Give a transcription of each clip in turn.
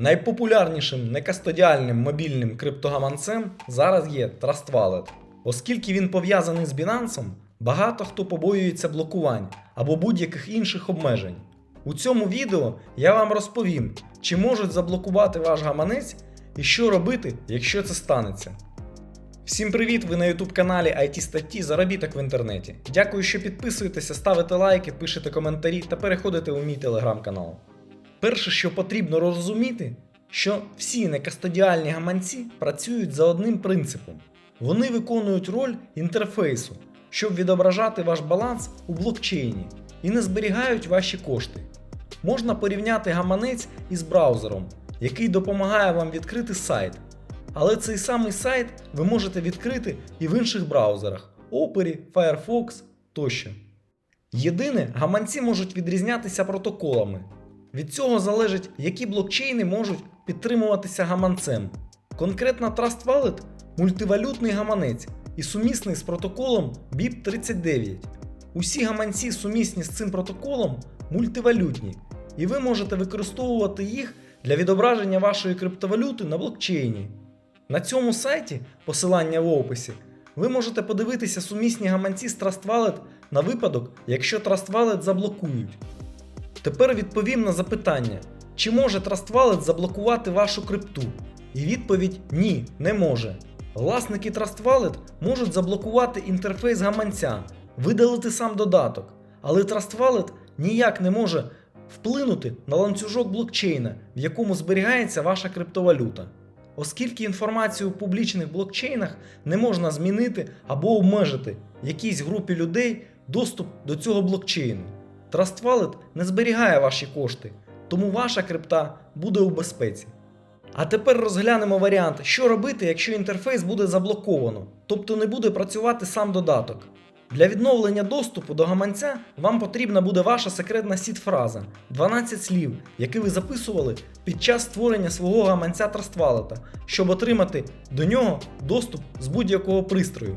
Найпопулярнішим некастодіальним мобільним криптогаманцем зараз є Trust Wallet. Оскільки він пов'язаний з Binance, багато хто побоюється блокувань або будь-яких інших обмежень. У цьому відео я вам розповім, чи можуть заблокувати ваш гаманець і що робити, якщо це станеться. Всім привіт! Ви на YouTube каналі IT статті Заробіток в інтернеті. Дякую, що підписуєтеся, ставите лайки, пишете коментарі та переходите у мій телеграм-канал. Перше, що потрібно розуміти, що всі некастодіальні гаманці працюють за одним принципом. Вони виконують роль інтерфейсу, щоб відображати ваш баланс у блокчейні і не зберігають ваші кошти. Можна порівняти гаманець із браузером, який допомагає вам відкрити сайт. Але цей самий сайт ви можете відкрити і в інших браузерах Opera, Firefox тощо. Єдине, гаманці можуть відрізнятися протоколами. Від цього залежить, які блокчейни можуть підтримуватися гаманцем. Конкретно Trust Wallet мультивалютний гаманець і сумісний з протоколом BIP39. Усі гаманці сумісні з цим протоколом мультивалютні, і ви можете використовувати їх для відображення вашої криптовалюти на блокчейні. На цьому сайті, посилання в описі, ви можете подивитися сумісні гаманці з Trust Wallet на випадок, якщо Trust Wallet заблокують. Тепер відповім на запитання, чи може Trust Wallet заблокувати вашу крипту? І відповідь ні, не може. Власники Trust Wallet можуть заблокувати інтерфейс гаманця, видалити сам додаток, але Trust Wallet ніяк не може вплинути на ланцюжок блокчейна, в якому зберігається ваша криптовалюта. Оскільки інформацію у публічних блокчейнах не можна змінити або обмежити якійсь групі людей доступ до цього блокчейну. Trust Wallet не зберігає ваші кошти, тому ваша крипта буде у безпеці. А тепер розглянемо варіант, що робити, якщо інтерфейс буде заблоковано, тобто не буде працювати сам додаток. Для відновлення доступу до гаманця вам потрібна буде ваша секретна сід-фраза 12 слів, які ви записували під час створення свого гаманця Trust Wallet, щоб отримати до нього доступ з будь-якого пристрою.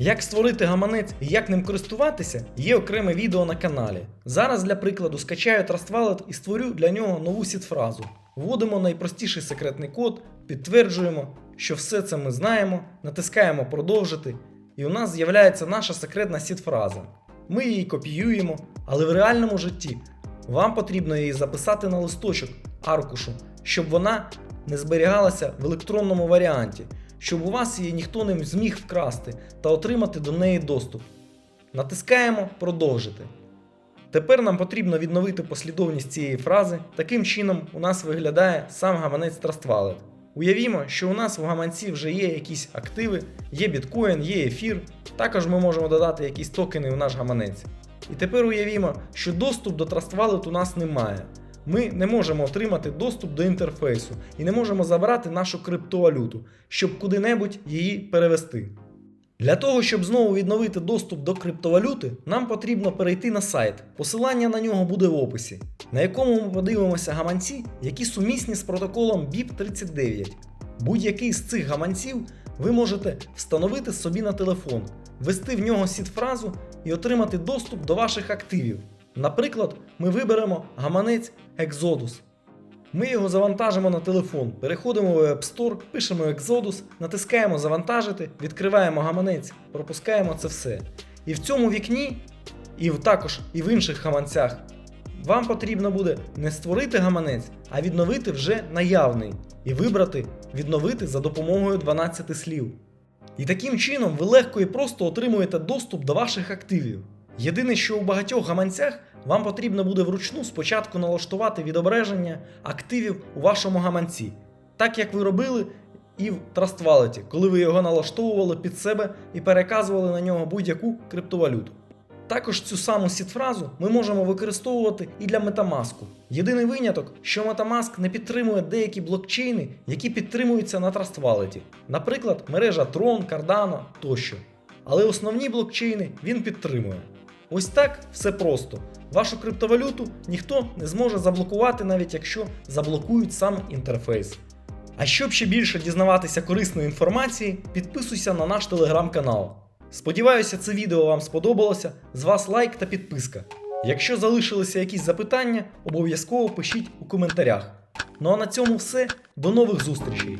Як створити гаманець і як ним користуватися, є окреме відео на каналі. Зараз для прикладу скачаю Trust Wallet і створю для нього нову сід-фразу. Вводимо найпростіший секретний код, підтверджуємо, що все це ми знаємо, натискаємо продовжити, і у нас з'являється наша секретна сід-фраза. Ми її копіюємо, але в реальному житті вам потрібно її записати на листочок аркушу, щоб вона не зберігалася в електронному варіанті, щоб у вас її ніхто не зміг вкрасти та отримати до неї доступ. Натискаємо продовжити. Тепер нам потрібно відновити послідовність цієї фрази. Таким чином у нас виглядає сам гаманець Trust Wallet. Уявімо, що у нас в гаманці вже є якісь активи, є біткоін, є ефір. Також ми можемо додати якісь токени в наш гаманець. І тепер уявімо, що доступ до Trust Wallet у нас немає. Ми не можемо отримати доступ до інтерфейсу і не можемо забрати нашу криптовалюту, щоб куди-небудь її перевести. Для того, щоб знову відновити доступ до криптовалюти, нам потрібно перейти на сайт. Посилання на нього буде в описі, на якому ми подивимося гаманці, які сумісні з протоколом BIP39. Будь-який з цих гаманців ви можете встановити собі на телефон, ввести в нього сід-фразу і отримати доступ до ваших активів. Наприклад, ми виберемо гаманець Exodus. Ми його завантажимо на телефон, переходимо в App Store, пишемо Exodus, натискаємо Завантажити, відкриваємо гаманець, пропускаємо це все. І в цьому вікні, і також і в інших гаманцях, вам потрібно буде не створити гаманець, а відновити вже наявний і вибрати відновити за допомогою 12 слів. І таким чином ви легко і просто отримуєте доступ до ваших активів. Єдине, що у багатьох гаманцях вам потрібно буде вручну спочатку налаштувати відображення активів у вашому гаманці, так як ви робили і в Trust Wallet, коли ви його налаштовували під себе і переказували на нього будь-яку криптовалюту. Також цю саму сід-фразу ми можемо використовувати і для Metamask. Єдиний виняток, що Metamask не підтримує деякі блокчейни, які підтримуються на Trust Wallet. Наприклад, мережа Tron, Cardano тощо. Але основні блокчейни він підтримує. Ось так все просто. Вашу криптовалюту ніхто не зможе заблокувати, навіть якщо заблокують сам інтерфейс. А щоб ще більше дізнаватися корисної інформації, підписуйся на наш телеграм-канал. Сподіваюся, це відео вам сподобалося. З вас лайк та підписка. Якщо залишилися якісь запитання, обов'язково пишіть у коментарях. Ну а на цьому все. До нових зустрічей!